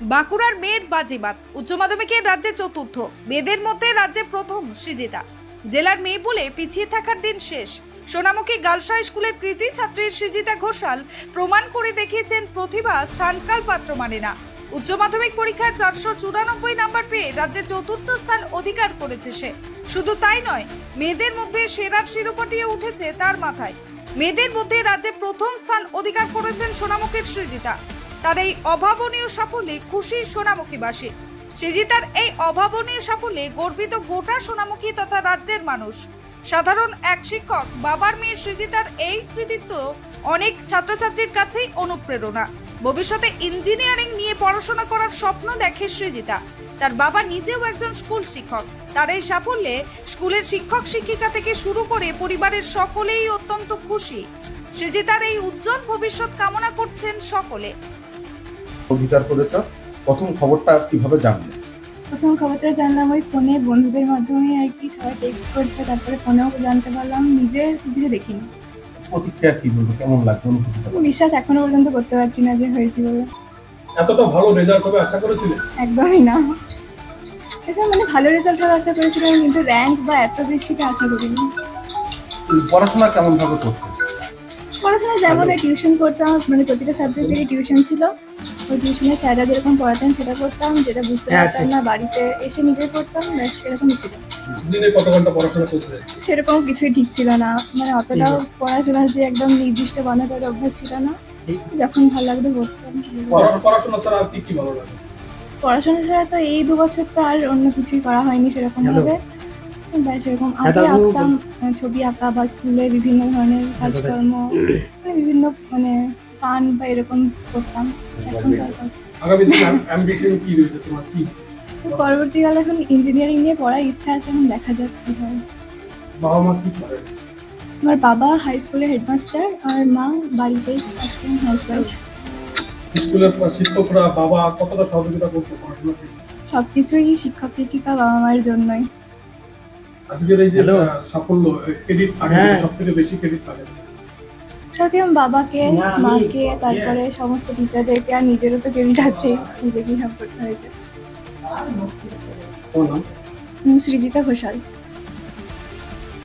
বাঁকুড়ার মেয়ের বাজিমাত, উচ্চ মাধ্যমিকের রাজ্যে চতুর্থ, মেয়েদের মধ্যে রাজ্যে প্রথম সৃজিতা। জেলার মেয়ে বলে পিছিয়ে থাকার দিন শেষ। সোনামুখী গার্লস হাই স্কুলের কৃতি ছাত্রীর সৃজিতা ঘোষাল প্রমাণ করে দেখিয়েছেন প্রতিভা স্থানকাল পাত্র মানে না। উচ্চ মাধ্যমিক পরীক্ষায় চারশো চুরানব্বই নাম্বার পেয়ে রাজ্যে চতুর্থ স্থান অধিকার করেছে সে। শুধু তাই নয়, মেয়েদের মধ্যে সেরার শিরোপাটিয়ে উঠেছে তার মাথায়। মেয়েদের মধ্যে রাজ্যে প্রথম স্থান অধিকার করেছেন সোনামুখীর সৃজিতা। তার এই অভাবনীয় সাফল্যে খুশি সোনামুখীবাসী সৃজিতার এই অভাবনীয় সাফল্যে গর্বিত গোটা সোনামুখী তথা রাজ্যের মানুষ। সাধারণ এক শিক্ষক, বাবার মেয়ে সৃজিতার এই কৃতিত্ব অনেক ছাত্রছাত্রীর কাছেই অনুপ্রেরণা। ভবিষ্যতে ইঞ্জিনিয়ারিং নিয়ে পড়াশোনা করার স্বপ্ন দেখে সৃজিতা। তার বাবা নিজেও একজন স্কুল শিক্ষক। তার এই সাফল্যে স্কুলের শিক্ষক শিক্ষিকা থেকে শুরু করে পরিবারের সকলেই অত্যন্ত খুশি। সৃজিতার এই উজ্জ্বল ভবিষ্যৎ কামনা করছেন সকলে। অধিকার করেছ? প্রথম খবরটা কীভাবে জানলে? প্রথম খবরটা জানলাম ওই ফোনে বন্ধুদের মাধ্যমে আর কি সবাই টেক্সট করছে তারপরে ফোনেও জানতে পারলাম নিজে টিভিতে দেখিনি। প্রতিক্রিয়া কি বলব? কেমন অনুভূতিটা? বিশ্বাস এখনও পর্যন্ত করতে পারছি না যে হয়েছি বলে। এতটা ভালো রেজাল্ট হবে আশা করেছিলে? একদমই না। এছাড়া মানে ভালো রেজাল্ট হওয়ার আশা করেছিলাম কিন্তু র্যাঙ্ক বা এত বেশিটা আশা করিনি। পড়াশোনা কেমন ভাবে করতে পড়াশোনা যেমন টিউশন করতাম মানে প্রতিটা সাবজেক্টেরই টিউশন ছিল। ওই টিউশনে স্যাররা যেরকম পড়াতেন সেটা করতাম যেটা বুঝতে পারতাম না বাড়িতে এসে নিজেই পড়তাম ব্যাস সেরকমই ছিল। দিনে কত ঘণ্টা পড়াশোনা করতে? সেরকম কিছুই ঠিক ছিল না। মানে অতটাও পড়াশোনা যে একদম নির্দিষ্ট বানাতে অভ্যাস ছিল না। যখন ভালো লাগতো পড়া- পড়াশোনা ছাড়া আর কি কি ভালো লাগে? পড়াশোনা ছাড়া তো এই দু বছর তো আর অন্য কিছুই করা হয়নি সেরকম ভাবে ব্যাস এরকম আগে আঁকতাম ছবি আঁকা বা স্কুলে বিভিন্ন ধরনের কাজকর্ম মানে বিভিন্ন মানে গান বা এরকম করতাম। কি পরবর্তীকালে এখন ইঞ্জিনিয়ারিং নিয়ে পড়ার ইচ্ছা আছে এখন দেখা যাক কি হয়। বাবা মা কি করে? আমার বাবা হাই স্কুলের হেডমাস্টার আর মা বাড়িতেই হাউস ওয়াইফ স্কুলের শিক্ষকরা বাবা কতটা সহযোগিতা করতো সবকিছুই শিক্ষক শিক্ষিকা বাবা মায়ের জন্যই। আজকের এই যে সাফল্য ক্রেডিট আগে সব বেশি ক্রেডিট থাকে। সত্যি বাবাকে মাকে তারপরে সমস্ত টিচারদেরকে আর নিজেরও তো ক্রেডিট আছে নিজেকেই হয়েছে। ঘোষাল।